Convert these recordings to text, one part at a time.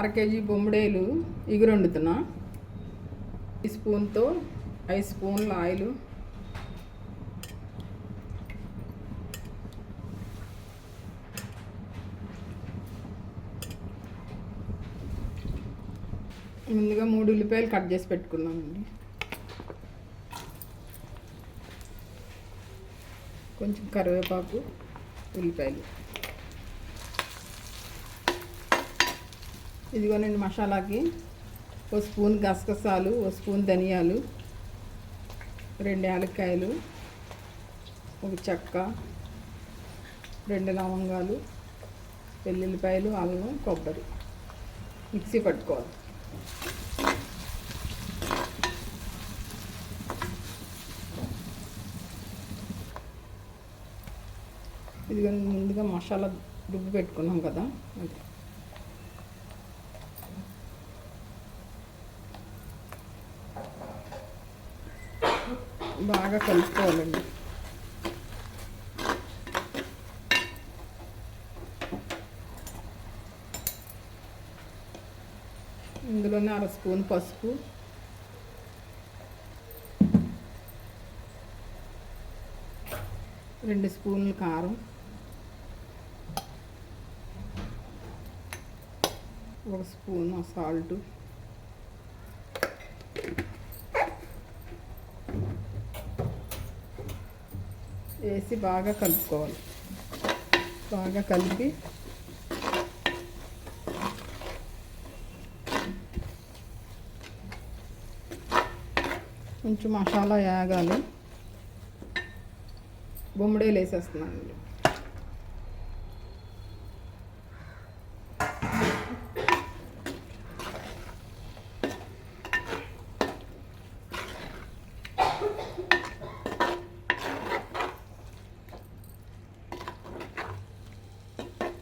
అర కేజీ బొమ్మిడేలు ఇగురు వండుతున్నా ఈ స్పూన్తో ఐదు స్పూన్ల ఆయిల్. ముందుగా మూడు ఉల్లిపాయలు కట్ చేసి పెట్టుకున్నామండి కొంచెం కరివేపాకు ఉల్లిపాయలు. ఇదిగోనండి మసాలాకి ఓ స్పూన్ గసగసాలు ఓ స్పూన్ ధనియాలు రెండు యాలక్కాయలు ఒక చెక్క రెండు లవంగాలు వెల్లుల్లిపాయలు అల్లం కొబ్బరి. మిక్సీ పట్టుకోవాలి. ఇదిగో ముందుగా మసాలా రుబ్బు పెట్టుకున్నాం కదా అది. బాగా కలుపుకోవాలండి. ఇందులోనే అర స్పూన్ పసుపు. రెండు స్పూన్లు కారం. ఒక స్పూన్ సాల్ట్. వేసి బాగా కలుపుకోవాలి. బాగా కలిపి కొంచెం మసాలా వేగాలి బొమ్మడేలు వేసేస్తున్నాను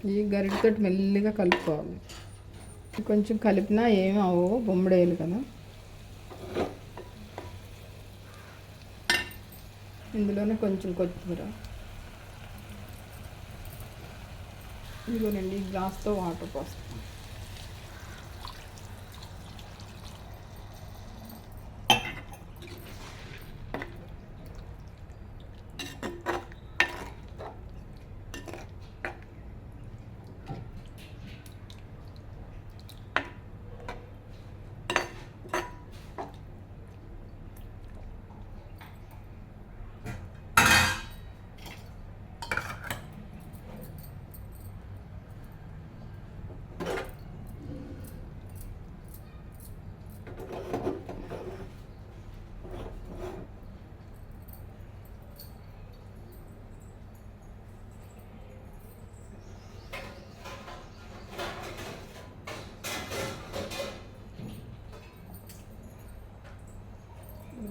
ఈ గరిటతో మెల్లిగా కలుపుకోవాలి. కొంచెం కలిపినా ఏమి అవ్వవు బొమ్మడేయాలి కదా. ఇందులోనే కొంచెం కొత్తిమీర. ఇదిగోనండి గ్లాస్తో వాటర్ పోస్తాం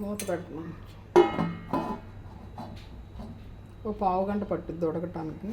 మూత పెడుతున్నాం ఓ పావు గంట పట్టుద్ది ఉడకటానికి.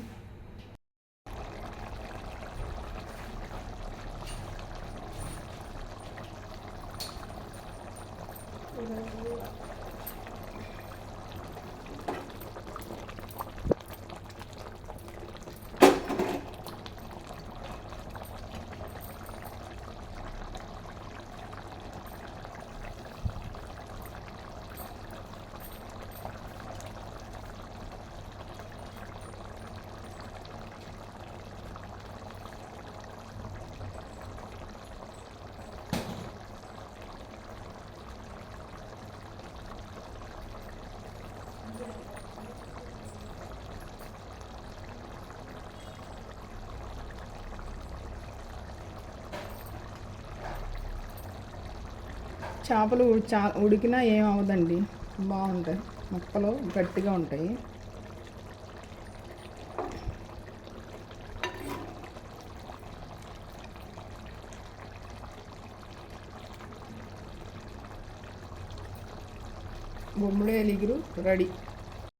చేపలు చా ఉడికినా ఏం అవ్వదండి బాగుంటాయి. ముక్కలు గట్టిగా ఉంటాయి. బొమ్మడే ఎలిగురు రెడీ.